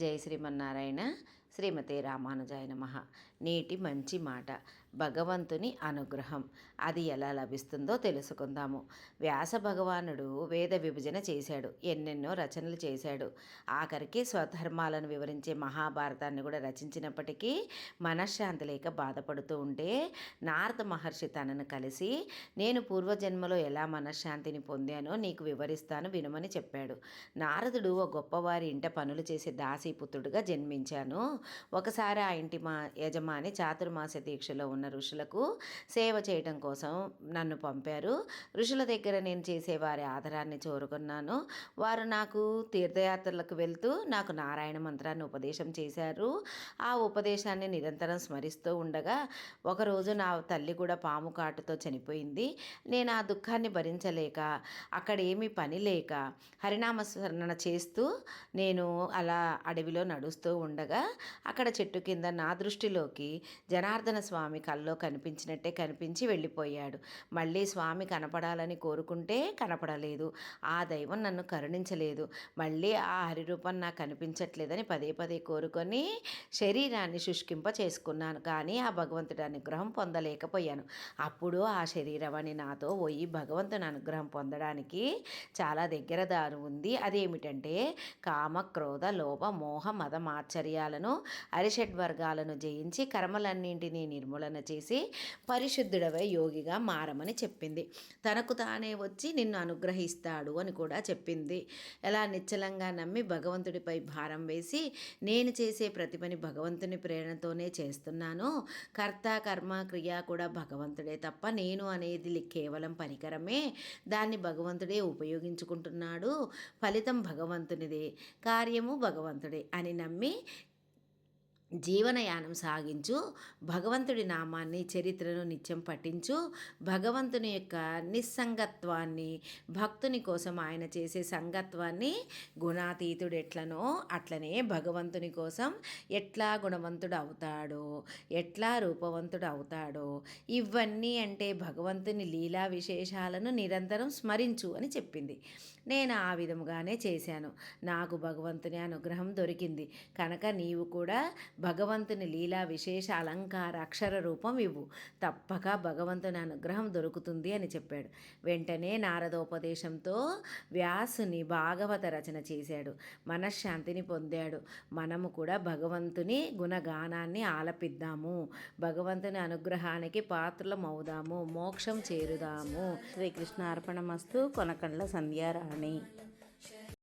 జై శ్రీమన్నారాయణ శ్రీమతి రామానుజాయ నమ. నేటి మంచి మాట భగవంతుని అనుగ్రహం. అది ఎలా లభిస్తుందో తెలుసుకుందాము. వ్యాస భగవానుడు వేద విభజన చేశాడు. ఎన్నెన్నో రచనలు చేశాడు. ఆఖరికి స్వధర్మాలను వివరించే మహాభారతాన్ని కూడా రచించినప్పటికీ మనశ్శాంతి లేక బాధపడుతూ ఉంటే నారద మహర్షి తనను కలిసి నేను పూర్వజన్మలో ఎలా మనశ్శాంతిని పొందానో నీకు వివరిస్తాను వినమని చెప్పాడు. నారదుడు ఓ గొప్పవారి ఇంట పనులు చేసే దాసీపుత్రుడుగా జన్మించాను. ఒకసారి ఆ ఇంటి మా యజమాని చాతుర్మాస దీక్షలో ఉన్న ఋషులకు సేవ చేయడం కోసం నన్ను పంపారు. ఋషుల దగ్గర నేను చేసే వారి ఆధారాన్ని చోరుకున్నాను. వారు నాకు తీర్థయాత్రలకు వెళ్తూ నాకు నారాయణ మంత్రాన్ని ఉపదేశం చేశారు. ఆ ఉపదేశాన్ని నిరంతరం స్మరిస్తూ ఉండగా ఒకరోజు నా తల్లి కూడా పాము కాటుతో చనిపోయింది. నేను ఆ దుఃఖాన్ని భరించలేక అక్కడ ఏమీ పని లేక హరినామస్మరణ చేస్తూ నేను అలా అడవిలో నడుస్తూ ఉండగా అక్కడ చెట్టు కింద నా దృష్టిలోకి జనార్దన స్వామి కల్లో కనిపించినట్టే కనిపించి వెళ్ళిపోయాడు. మళ్ళీ స్వామి కనపడాలని కోరుకుంటే కనపడలేదు. ఆ దైవం నన్ను కరుణించలేదు. మళ్ళీ ఆ హరిరూపం నాకు కనిపించట్లేదని పదే పదే కోరుకొని శరీరాన్ని శుష్కింప చేసుకున్నాను. కానీ ఆ భగవంతుడి అనుగ్రహం పొందలేకపోయాను. అప్పుడు ఆ శరీరమని నాతో పోయి భగవంతుని అనుగ్రహం పొందడానికి చాలా దగ్గర దారి ఉంది. అదేమిటంటే కామ క్రోధ లోభ మోహ మద అరిషడ్ వర్గాలను జయించి కర్మలన్నింటినీ నిర్మూలన చేసి పరిశుద్ధుడవై యోగిగా మారమని చెప్పింది. తనకు తానే వచ్చి నిన్ను అనుగ్రహిస్తాడు అని కూడా చెప్పింది. ఎలా నిశ్చలంగా నమ్మి భగవంతుడిపై భారం వేసి నేను చేసే ప్రతి పని భగవంతుని ప్రేరణతోనే చేస్తున్నాను. కర్త కర్మ క్రియ కూడా భగవంతుడే తప్ప నేను అనేది కేవలం పరికరమే. దాన్ని భగవంతుడే ఉపయోగించుకుంటున్నాడు. ఫలితం భగవంతునిదే. కార్యము భగవంతుడే అని నమ్మి జీవనయానం సాగించు భగవంతుడి నామాన్ని చరిత్రను నిత్యం పఠించు భగవంతుని యొక్క నిస్సంగత్వాన్ని భక్తుని కోసం ఆయన చేసే సంగత్వాన్ని గుణాతీతుడు ఎట్లనో అట్లనే భగవంతుని కోసం ఎట్లా గుణవంతుడు అవుతాడో ఎట్లా రూపవంతుడు అవుతాడో ఇవన్నీ అంటే భగవంతుని లీలా విశేషాలను నిరంతరం స్మరించు అని చెప్పింది. నేను ఆ విధముగానే చేశాను. నాకు భగవంతుని అనుగ్రహం దొరికింది. కనుక నీవు కూడా భగవంతుని లీలా విశేష అలంకార అక్షర రూపం ఇవ్వు. తప్పక భగవంతుని అనుగ్రహం దొరుకుతుంది అని చెప్పాడు. వెంటనే నారదోపదేశంతో వ్యాసుని భాగవత రచన చేశాడు. మనశ్శాంతిని పొందాడు. మనము కూడా భగవంతుని గుణగానాన్ని ఆలపిద్దాము. భగవంతుని అనుగ్రహానికి పాత్రలమవుదాము. మోక్షం చేరుదాము. శ్రీకృష్ణ అర్పణమస్తు కొనకండ్ల సంధ్యారాణి.